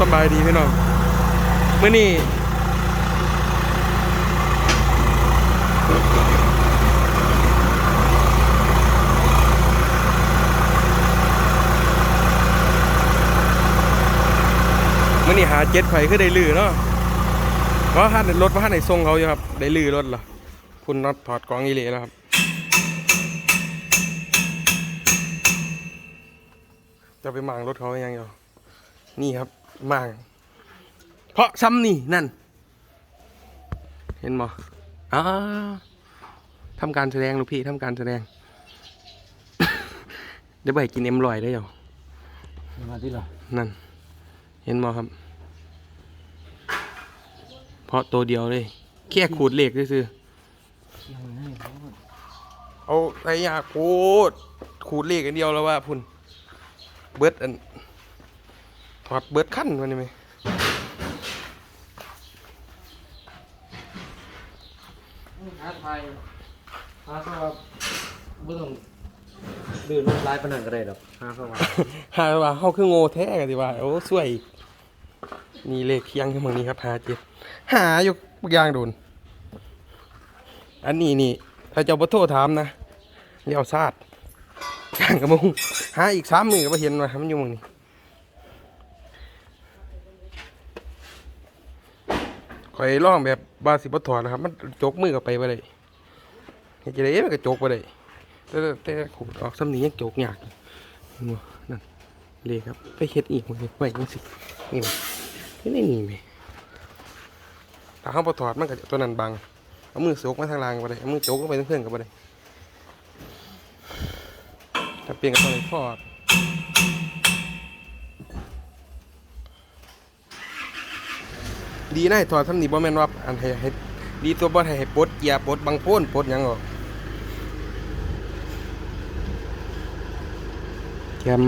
สบายดีพี่น้องเมื่อนี้เมื่อนี้หาเจ็ดไฟคือได้ลือเนาะเพราะท่านรถว่าท่านไหนทรงเขาอยู่ครับ ได้ลือรถเหรอคุณน็อตถอดกล่องอีเละแล้วครับจะไปหมางรถเขายังอยู่นี่ครับ มางเพราะซ้ำนี่นั่น เห็นบ่อ่าทำการแสดงลูกพี่ทำการแสดง เดี๋ยวไปกินเอ็มลอยได้เหรอมาที่เรานั่น เห็นบ่ครับ เพราะตัวเดียวเลย แค่ขูดเหล็กซื่อๆยังไงเอาไอ้ยาขูดขูดเลขอันเดียวแล้วว่าพุ่นเบิดอัน ถอดเบิดขั้นมันนี่ไหมหาไทยหาสวัสดิ์เบื้องดื่นลงลายปนันก็ได้ดอกหาสวัสดิ์หาว่าเฮาคือโง่แท้กันสิว่าโอ้สวยอีกนี่เลขเคียงขึ้นมานี้ครับหาเจ็ดหาอยู่บางอย่างโดน อันนี้นี่ ถ้าเจ้าบ่โทรถามนะเลี้ยวซาดย่างกับมึงหาอีกสามมือก็บ่เห็นว่ามันอยู่หมึงนี่ ข่อยร้องแบบบาสิบถอดนะครับ มันจกมือกับไปบ่ได้เฮ็ดจังได๋มันก็จกได้แต่แต่แต่ขูดออกซ้ำนี้ยังจกยากนั่นเลยครับไปเฮ็ดอีกมันไว้จังซี่นี่มันนี่นี่แหมถ้าเฮาบถอดมันก็ตัวนั้นบังเอามือโซกมาทางล่างก็บ่ได้เอามือจกลงไปเพื่อนก็บ่ได้ถ้าเปลี่ยนก็ต้องไปทอด ดีนะให้ถอดทำนี่บ่แม่นว่าอันให้ให้ดีตัวบ่ให้ให้ปลดเกียร์ปลดบังโพนปลดหยังออกแกม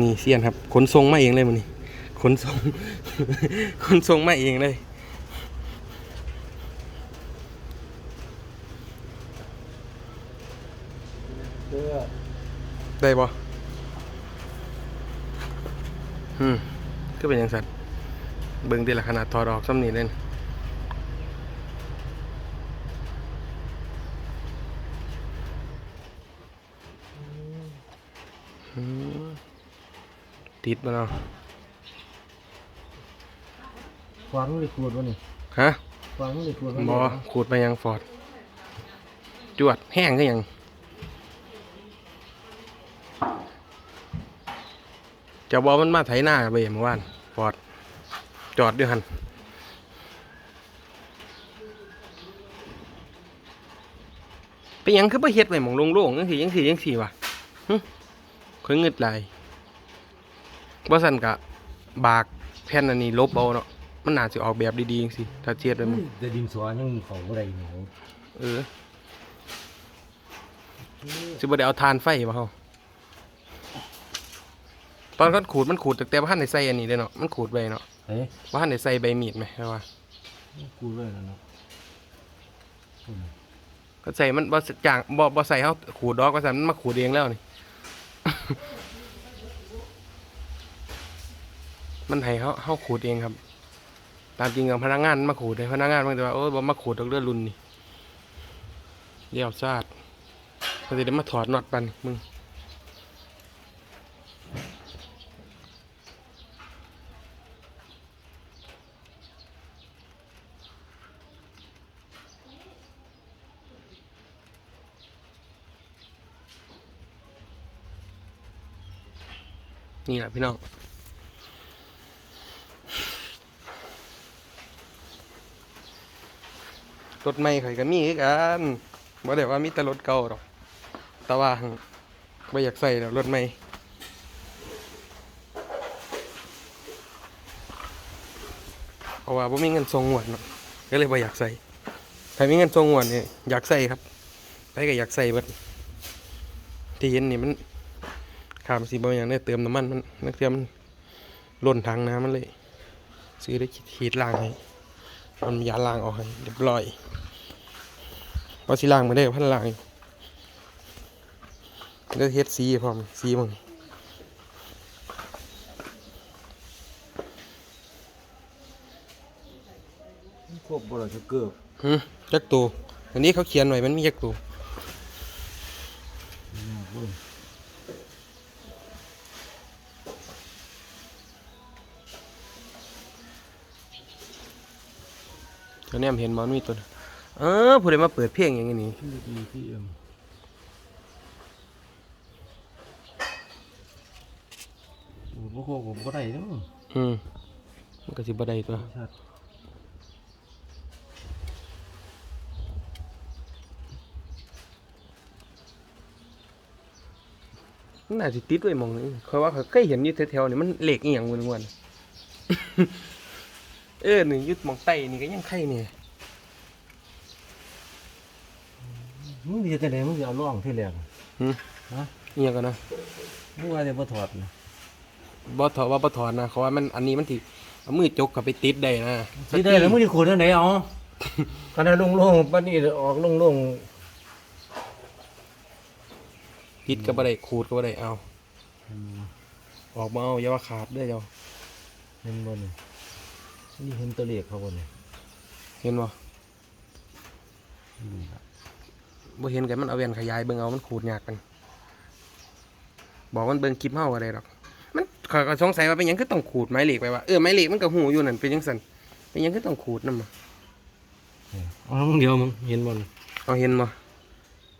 นี่เสียนครับขนส่งมาเองเลยมันนี่ขนส่งขนส่งมาเองเลยเพื่อ ได้บ่อืมก็เป็นอย่างสัตว์เบิ่งทีละขนาดถอดออกซ้ำนี่เล่นอืมติดมาแล้วฟังหรือขวดวะนี่ฮะฟังหรือขวดวะบอขูดไปยังฟอร์ดจวดแห้งก็ยัง จะบอกมันมาไถหน้าไปเมื่อวานฟอร์ดจอดด้วยหันไปหยังคือไปเฮ็ดไปหมองโล่งๆยังสี่ยังสี่ยังสี่วะหึเคยเงึดไหลายบ่สั่นกะ บากแผ่นอันนี้ลบเอาเนาะมันน่าสิออกแบบดีๆจังซี่ถ้าเทียบไปมึงแต่ดินสวยังของอะไรหนูเออสิบ่ได้เอาทานไฟมาเฮา ตอนเขาขูดมันขูดแต่ว่าท่านได้ใส่อันนี้เด้เนาะมันขูดไปเนาะเฮ้ยว่าท่านได้ใส่ใบมีดไหมใช่ว่ากูเลยแล้วเนาะก็ใส่มันบ่จางบ่บ่ใส่เฮาขูดดอกก็ใส่มันมาขูดเองแล้วนี่ มันให้เฮาเฮาขูดเองครับ ตามจริงกับพนักงานมาขูดให้พนักงานมันแต่ว่าโอ้ยบ่มาขูดดอกเลือดรุนนี่เลี้ยวซาดมันสิได้มาถอดน็อตปันมึง นี่แหละพี่น้องรถใหม่ข่อยก็มีคือกันบ่ได้ว่ามีแต่รถเก่าหรอก แต่ว่าหั่นบ่อยากใส่แล้วรถใหม่เพราะว่าบ่มีเงินส่งงวดเนาะก็เลยบ่อยากใส่ถ้ามีเงินส่งงวดเนี่ยอยากใส่ครับไปก็อยากใส่เบิดที่เห็นนี่มัน ขามสีบางอย่างได้เติมน้ำมันมันนักเทียมมันล่นทางน้ำมันเลย ซื้อได้ขีดล่างให้มันมียาล่างออกให้เรียบร้อยพอสีล่างมาได้กับพันล่างอยู่เดี๋ยวเฮ็ดสีพร้อมสีมึงครบบ่ล่ะจะเกือบหึจักตัวอันนี้เขาเขียนไว้มันมีจักตัว ตัวนี้เห็นมันมีตัวนึงเออผู้ใดมาเปิดเพลงอย่างนี้ที่ดีที่เอ็มโอ้บ่โคผมก็ได้เนาะอืมมันก็สิบ่ได้ตัวชัดมันน่าสิติดไว้หมองนี้เขาว่าเขาเคยเห็นอยู่แถวๆนี่มันเหล็กอีหยังวนๆ เออนี่อยึดมองไต้นี่ก็ยังไข่เนี่ยมึงสิจะได้มึงสิเอาล่องที่แรกหืมฮะอีหยังกันนะมึงว่าจะบ่ถอดนะบ่ถอดว่าบ่ถอดนะเขาว่ามันอันนี้มันสิเอามือจกเข้าไปติดได้นะสิได้แล้วมึงสิขูดอันไหนเอาคันนั้นโล่งๆปานนี้ออกโล่งติดก็บ่ได้ขูดก็บ่ได้เอาๆออกมาเอาอย่าว่าขาดเด้อเจ้าเห็นบ่นี่ นี่เห็นตัวเลขเขาบ่นี่เห็นบ่บ่เห็นกันมันเอาแว่นขยายเบิ่งเอามันขูดยากกันบอกมันเบิ่งคลิปเฮาก็ได้ดอก มันข้อยก็สงสัยว่าเป็นหยังคือต้องขูดไม้เหล็กไปว่าเออไม้เหล็กมันก็หูอยู่นั่นเป็นจังซั่นเป็นหยังคือต้องขูดนำเอามึงเดียวมึงเห็นบ่นี่เอาเห็นบ่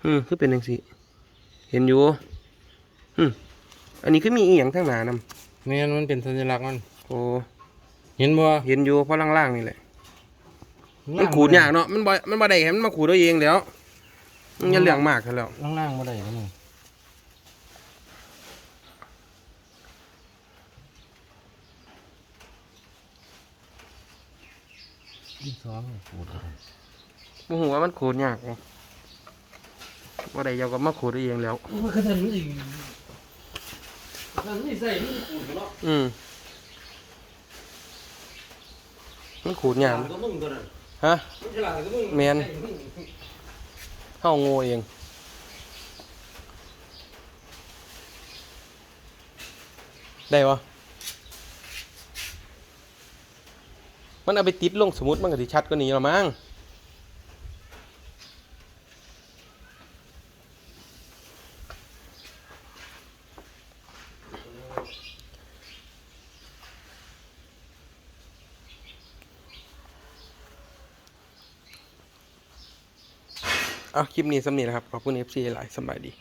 อืมคือเป็นจังซี่เห็นอยู่อืมอันนี้คือมีอีหยังทางหน้านำแม่นมันเป็นสัญลักษณ์มันโอ้ เห็นบ่เห็นอยู่เพราะล่างๆนี่แหละ มันขูดยากเนาะ มันบ่ มันบ่ได้ให้มันมาขูดเอาเองแล้ว มันอย่าเรื่องมากเท่าแล้ว ล่างๆบ่ได้นะมึงที่สองขูดอะไรบ่ฮู้ว่ามันขูดยากไงบ่ได้เจ้าก็มาขูดเอาเองแล้วมันก็ทันนี่ทันนี่ใส่นี่ขูดเนาะ อืม มันขูดยากก็มึงตัวนั้นฮะมึงฉลาดก็มึงแม่นเฮาโง่เองได้บ่มันเอาไปติดลงสมุดมันก็สิชัดกว่านี้แล้วมั้ง เอาคลิปนี้สำเนี้นะครับ ขอบคุณ FC หลายสบายดี